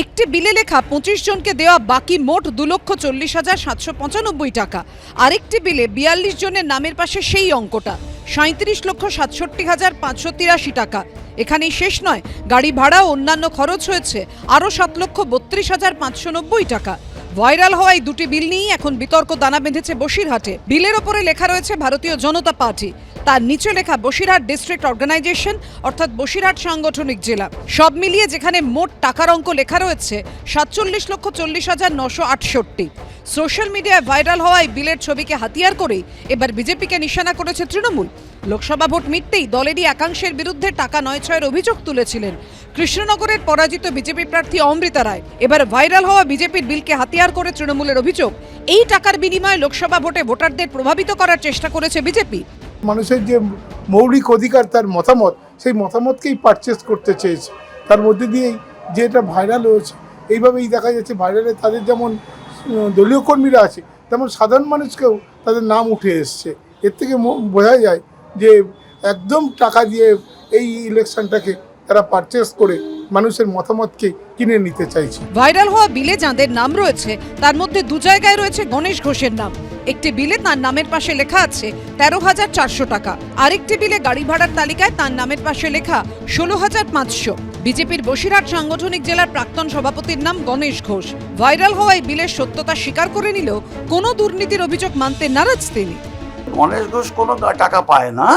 একটি বিলে লেখা পঁচিশ জনকে দেওয়া বাকি মোট দু লক্ষ চল্লিশ হাজার সাতশো পঁচানব্বই টাকা। আরেকটি বিলে বিয়াল্লিশ জনের নামের পাশে সেই অঙ্কটা। সাঁত্রিশ লক্ষ সাতষট্টি হাজার পাঁচশো তিরাশি টাকা। এখানেই শেষ নয়, গাড়ি ভাড়া অন্যান্য খরচ হয়েছে আরও সাত লক্ষ বত্রিশ হাজার পাঁচশো নব্বই টাকা। ভাইরাল হওয়া এই দুটি বিল নিয়েই এখন বিতর্ক দানা বেঁধেছে বসিরহাটে। বিলের ওপরে লেখা রয়েছে ভারতীয় জনতা পার্টি। তার নিচে লেখা বসিরহাট ডিস্ট্রিক্ট অর্গানাইজেশন, অর্থাৎ বসিরহাট সাংগঠনিক জেলা। সব মিলিয়ে যেখানে মোট টাকার অঙ্ক লেখা রয়েছে, সাতচল্লিশ লক্ষ চল্লিশ হাজার নশো আটষট্টি। সোশ্যাল মিডিয়ায় ভাইরাল হওয়ায় বিলের ছবিকে হাতিয়ার করেই এবার বিজেপিকে নিশানা করেছে তৃণমূল। লোকসভা ভোট মিটতেই দলেরই একাংশের বিরুদ্ধে টাকা নয় ছয়ের অভিযোগ তুলেছিলেন। কৃষ্ণনগরের পরাজিত বিজেপি প্রার্থী অমৃতা রায়। এবার ভাইরাল হওয়া বিজেপির বিলকে হাতিয়ার করে তৃণমূলের অভিযোগ। এই টাকার বিনিময়ে লোকসভা ভোটে ভোটারদের প্রভাবিত করার চেষ্টা করেছে বিজেপি। মানুষের যে মৌলিক অধিকার, তার মতামত, সেই মতামতকেই পারচেস করতে চেয়েছে। তার মধ্যে দিয়েই যে এটা ভাইরাল হয়েছে, এইভাবেই দেখা যাচ্ছে ভাইরালে তাদের যেমন দলীয় কর্মীরা আছে, তেমন সাধারণ মানুষকেও তাদের নাম উঠে এসছে। এর থেকে বোঝা যায় যে একদম টাকা দিয়ে এই ইলেকশনটাকে তারা পারচেস করে মানুষের মতামতকে কিনে নিতে চাইছে। ভাইরাল হওয়া বিলে যাঁদের নাম রয়েছে, তার মধ্যে দু জায়গায় রয়েছে গণেশ ঘোষের নাম। একটি বিলে তার নামের পাশে লেখা আছে, তেরো হাজার চারশো টাকা। আরেকটি বিলে গাড়ি ভাড়ার তালিকায় তার নামের পাশে লেখা, ষোলো হাজার পাঁচশো। বিজেপির বসিরহাট সাংগঠনিক জেলার প্রাক্তন সভাপতির নাম গণেশ ঘোষ। ভাইরাল হওয়ায় বিলের সত্যতা স্বীকার করে নিলেও কোনো দুর্নীতির অভিযোগ মানতে নারাজ তিনি। গণেশ ঘোষ কোনো টাকা পায় না।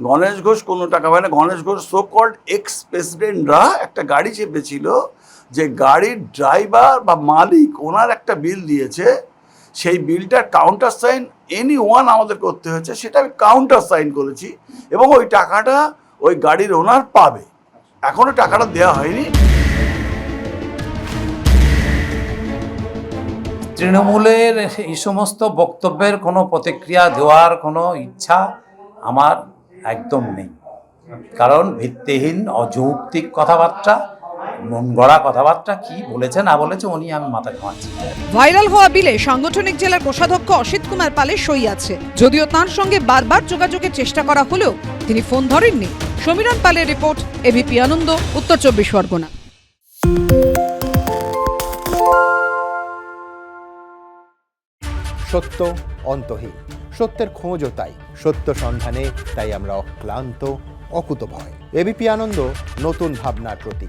গণেশ ঘোষ কোনো টাকা পায় না। Ganesh Ghosh so called ex প্রেসিডেন্টরা একটা গাড়ি চেপেছিল যে গাড়ির ড্রাইভার বা মালিক ওনার একটা বিল দিয়েছে। সেই বিলটার কাউন্টার সাইন এনি ওয়ান আমাদের করতে হয়েছে, সেটা আমি কাউন্টার সাইন করেছি এবং ওই টাকাটা ওই গাড়ির ওনার পাবে। এখনও টাকাটা দেওয়া হয়নি। তৃণমূলের এই সমস্ত বক্তব্যের কোনো প্রতিক্রিয়া দেওয়ার কোনো ইচ্ছা আমার একদম নেই। কারণ ভিত্তিহীন অযৌক্তিক কথাবার্তা মন গড়া কথাবার্তা কি বলেছে না বলেছে উনি আমি মাথা ঘামাচ্ছি। ভাইরাল হওয়া বিলে সাংগঠনিক জেলার কোষাধ্যক্ষ অসিত কুমার পালের সই আছে। যদিও তার সঙ্গে বারবার যোগাযোগের চেষ্টা করা হলেও তিনি ফোন ধরেননি। সমীরণ পালের রিপোর্ট এবিপি আনন্দ উত্তর চব্বিশ পরগনা। সত্য অন্তহীন। সত্যের খোঁজও তাই। সত্য সন্ধানে তাই আমরা অক্লান্ত অকুতভয় এবিপি আনন্দ নতুন ভাবনার প্রতীক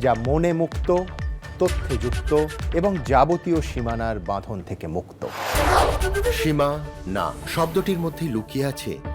যা মনে মুক্ত তথ্যে যুক্ত এবং যাবতীয় সীমানার বাঁধন থেকে মুক্ত। সীমা না শব্দটির মধ্যে লুকিয়ে আছে